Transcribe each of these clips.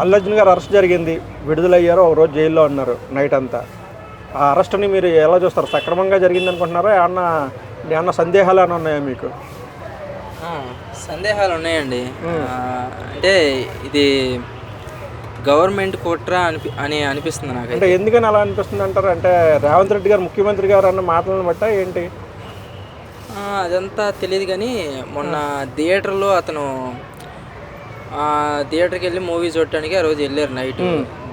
అల్లు అర్జున్ గారు అరెస్ట్ జరిగింది. విడుదలయ్యారు. ఒక రోజు జైల్లో ఉన్నారు నైట్ అంతా. ఆ అరెస్ట్ని మీరు ఎలా చూస్తారు? సక్రమంగా జరిగింది అనుకుంటున్నారా ఏమన్నా ఏమన్నా సందేహాలు ఏమన్నా ఉన్నాయా మీకు? సందేహాలు ఉన్నాయండి. అంటే ఇది గవర్నమెంట్ కుట్ర అనిపి అని అనిపిస్తుంది నాకు అంటే ఎందుకని అలా అనిపిస్తుంది అంటారు? అంటే రేవంత్ రెడ్డి గారు ముఖ్యమంత్రి గారు అన్న మాటలను బట్ట ఏంటి? అదంతా తెలియదు కానీ మొన్న థియేటర్లో అతను థియేటర్కి వెళ్ళి మూవీ చూడటానికి ఆ రోజు వెళ్ళారు నైట్.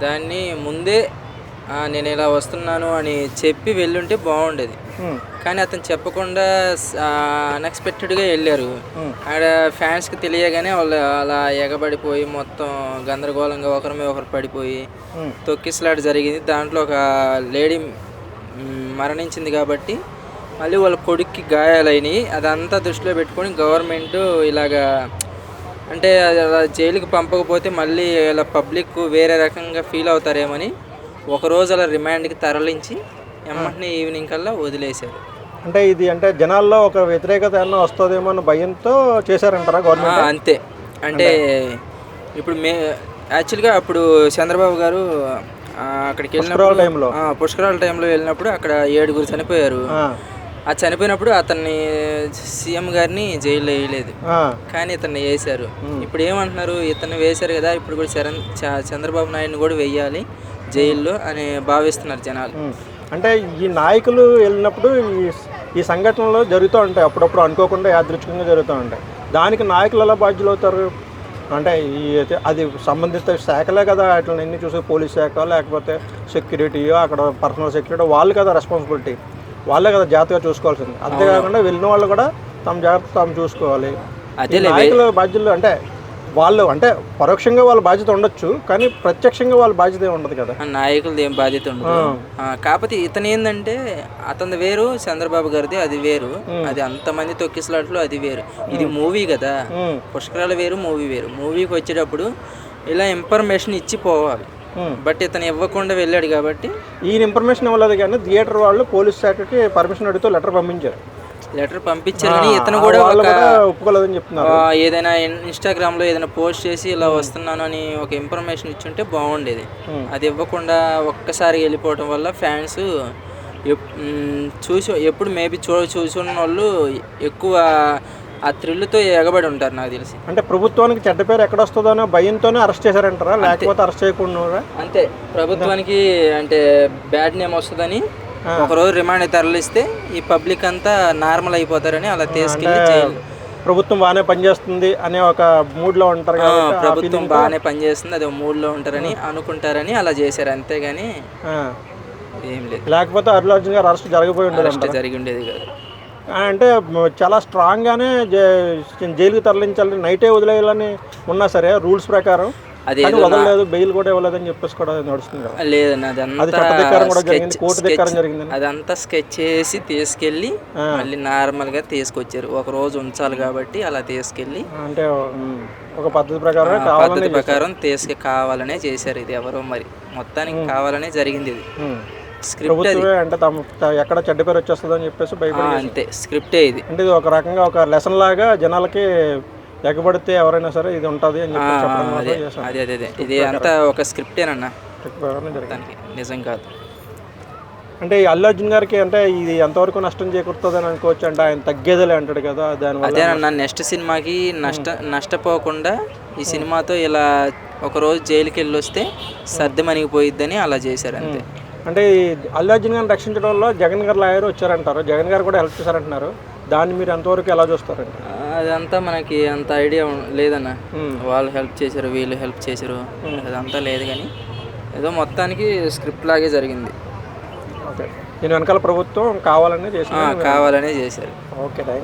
దాన్ని ముందే నేను ఇలా వస్తున్నాను అని చెప్పి వెళ్ళుంటే బాగుండేది. కానీ అతను చెప్పకుండా అన్ఎక్స్పెక్టెడ్గా వెళ్ళారు. ఆడ ఫ్యాన్స్కి తెలియగానే వాళ్ళు అలా ఎగబడిపోయి మొత్తం గందరగోళంగా ఒకరి మీద ఒకరు పడిపోయి తొక్కిసలాట జరిగింది. దాంట్లో ఒక లేడీ మరణించింది కాబట్టి మళ్ళీ వాళ్ళ కొడుక్కి గాయాలైనవి అదంతా దృష్టిలో పెట్టుకొని గవర్నమెంట్ ఇలాగా అంటే జైలుకి పంపకపోతే మళ్ళీ ఇలా పబ్లిక్ వేరే రకంగా ఫీల్ అవుతారేమని ఒకరోజు అలా రిమాండ్కి తరలించి ఎమ్మటిని ఈవినింగ్ కల్లా వదిలేశారు. అంటే ఇది అంటే జనాల్లో ఒక వ్యతిరేకత ఏమన్నా వస్తుందేమో అన్న భయంతో చేశారంటారా గవర్నమెంట్? అంతే. అంటే ఇప్పుడు మే యాక్చువల్గా అప్పుడు చంద్రబాబు గారు అక్కడికి వెళ్ళినప్పుడు పుష్కరాల టైంలో వెళ్ళినప్పుడు అక్కడ ఏడుగురు చనిపోయారు. ఆ, చనిపోయినప్పుడు అతన్ని సీఎం గారిని జైల్లో వేయలేదు. కానీ ఇతన్ని వేశారు. ఇప్పుడు ఏమంటున్నారు? ఇతన్ని వేశారు కదా ఇప్పుడు కూడా చరణ్ చ- చంద్రబాబు నాయుడుని కూడా వెయ్యాలి జైల్లో అని భావిస్తున్నారు జనాలు. అంటే ఈ నాయకులు వెళ్ళినప్పుడు ఈ ఈ సంఘటనలు జరుగుతూ ఉంటాయి. అప్పుడప్పుడు అనుకోకుండా యాదృచ్ఛికంగా జరుగుతూ ఉంటాయి. దానికి నాయకులు ఎలా బాధ్యులు అవుతారు? అంటే ఈ అది సంబంధిత శాఖలే కదా అట్లా ఎన్ని చూసే పోలీస్ శాఖ లేకపోతే సెక్యూరిటీయో అక్కడ పర్సనల్ సెక్యూరిటీ వాళ్ళు కదా రెస్పాన్సిబిలిటీ వాళ్ళే కదా జాగ్రత్తగా చూసుకోవాల్సింది. అంతేకాకుండా వెళ్ళిన వాళ్ళు కూడా తమ జాగ్రత్త తాము చూసుకోవాలి. నాయకుల బాధ్యులు అంటే వాళ్ళు అంటే పరోక్షంగా వాళ్ళ బాధ్యత ఉండొచ్చు కానీ ప్రత్యక్షంగా వాళ్ళ బాధ్యత ఉండదు కదా. నాయకులది ఏం బాధ్యత ఉండదు. కాకపోతే ఇతను ఏంటంటే అతని వేరు చంద్రబాబు గారిది అది వేరు. అది అంతమంది తొక్కిసలాట్లు అది వేరు. ఇది మూవీ కదా. పుష్కరాలు వేరు మూవీ వేరు. మూవీకి వచ్చేటప్పుడు ఇలా ఇన్ఫర్మేషన్ ఇచ్చి పోవాలి. బట్ ఇతను ఇవ్వకుండా వెళ్ళాడు కాబట్టి ఈయన ఇన్ఫర్మేషన్ ఇవ్వలేదు కానీ థియేటర్ వాళ్ళు పోలీస్ శాఖకి పర్మిషన్ అడిగితే లెటర్ పంపించారు. లెటర్ పంపించారు కానీ ఇతను కూడా ఒప్పుకోలేదని చెప్తున్నారు. ఏదైనా ఇన్స్టాగ్రామ్లో ఏదైనా పోస్ట్ చేసి ఇలా వస్తున్నాను అని ఒక ఇన్ఫర్మేషన్ ఇచ్చుంటే బాగుండేది. అది ఇవ్వకుండా ఒక్కసారి వెళ్ళిపోవటం వల్ల ఫ్యాన్స్ చూసి ఎప్పుడు మేబీ చూ చూసున్న వాళ్ళు ఎక్కువ ఆ థ్రిల్తో ఎగబడి ఉంటారు నాకు తెలిసి. అంటే ప్రభుత్వానికి చెడ్డ పేరు ఎక్కడ వస్తుందనో భయంతోనే అరెస్ట్ చేశారంటారా? లేకపోతే అరెస్ట్ చేయకుండా అంతే. ప్రభుత్వానికి అంటే బ్యాడ్ నేమ్ వస్తుందని ఒకరోజు రిమాండ్ తరలిస్తే ఈ పబ్లిక్ అంతా నార్మల్ అయిపోతారని అలా తీసుకెళ్ళి ప్రభుత్వం బాగానే పనిచేస్తుంది అనే ఒక మూడ్లో ఉంటారు ప్రభుత్వం బాగానే పనిచేస్తుంది అది మూడ్లో ఉంటారని అనుకుంటారని అలా చేశారు అంతేగాని. ఏం లేదు. లేకపోతే అల్లు అర్జున్ గారు అరెస్ట్ జరిగిపోయి ఉండదు జరిగి ఉండేది కాదు. అంటే చాలా స్ట్రాంగ్గానే జైలుకి తరలించాలని నైటే వదిలేయాలని ఉన్నా సరే రూల్స్ ప్రకారం. అది వదలలేదు బెయిల్ కూడా ఇవ్వలేదని చెప్పేసి కూడా నడుస్తుంది అది అదంతా జరిగింది కోర్టు జరిగిందని. అదంతా స్కెచ్ చేసి తీసుకెళ్ళి మళ్ళీ నార్మల్గా తీసుకొచ్చారు. ఒక రోజు ఉంచాలి కాబట్టి అలా తీసుకెళ్ళి అంటే ఒక పద్ధతి ప్రకారం పద్ధతి ప్రకారం తీసుకు కావాలనే చేశారు. ఇది ఎవరో మరి మొత్తానికి కావాలనే జరిగింది ఇది. ప్రభుత్వమే అంటే తమ ఎక్కడ చెడ్డ పేరు వచ్చేస్తుంది అని చెప్పేసి భయపడి అంతే స్క్రిప్టే ఇది. అంటే ఇది ఒక రకంగా ఒక లెసన్ లాగా జనాలకి ఎగబడితే ఎవరైనా సరే ఇది ఉంటుంది అని చెప్పి అదే అదే ఇది అంతా ఒక స్క్రిప్టేనన్న. దానికి నిజం కాదు. అంటే ఈ అల్లు అర్జున్ గారికి అంటే ఇది ఎంతవరకు నష్టం చేకూరుతుంది అని అనుకోవచ్చు అంటే ఆయన తగ్గేదిలే అంటాడు కదా దానివల్ల అదేనన్న నెక్స్ట్ సినిమాకి నష్ట నష్టపోకుండా ఈ సినిమాతో ఇలా ఒక రోజు జైలుకి వెళ్ళి వస్తే సర్ది మనిగిపోయిద్దని అలా చేశారు అంతే. అంటే ఈ అల్లు అర్జున్ గారిని రక్షించడంలో జగన్ గారు లాయర్ వచ్చారంటారు. జగన్ గారు కూడా హెల్ప్ చేశారంటున్నారు. దాన్ని మీరు ఎంతవరకు ఎలా చూస్తారండి? అదంతా మనకి అంత ఐడియా లేదన్న. వాళ్ళు హెల్ప్ చేశారు వీళ్ళు హెల్ప్ చేశారు. అదంతా లేదు కానీ ఏదో మొత్తానికి స్క్రిప్ట్ లాగే జరిగింది. ఓకే. దీని వెనకాల ప్రభుత్వం కావాలని ఆ, కావాలనే చేశారు. Okay thank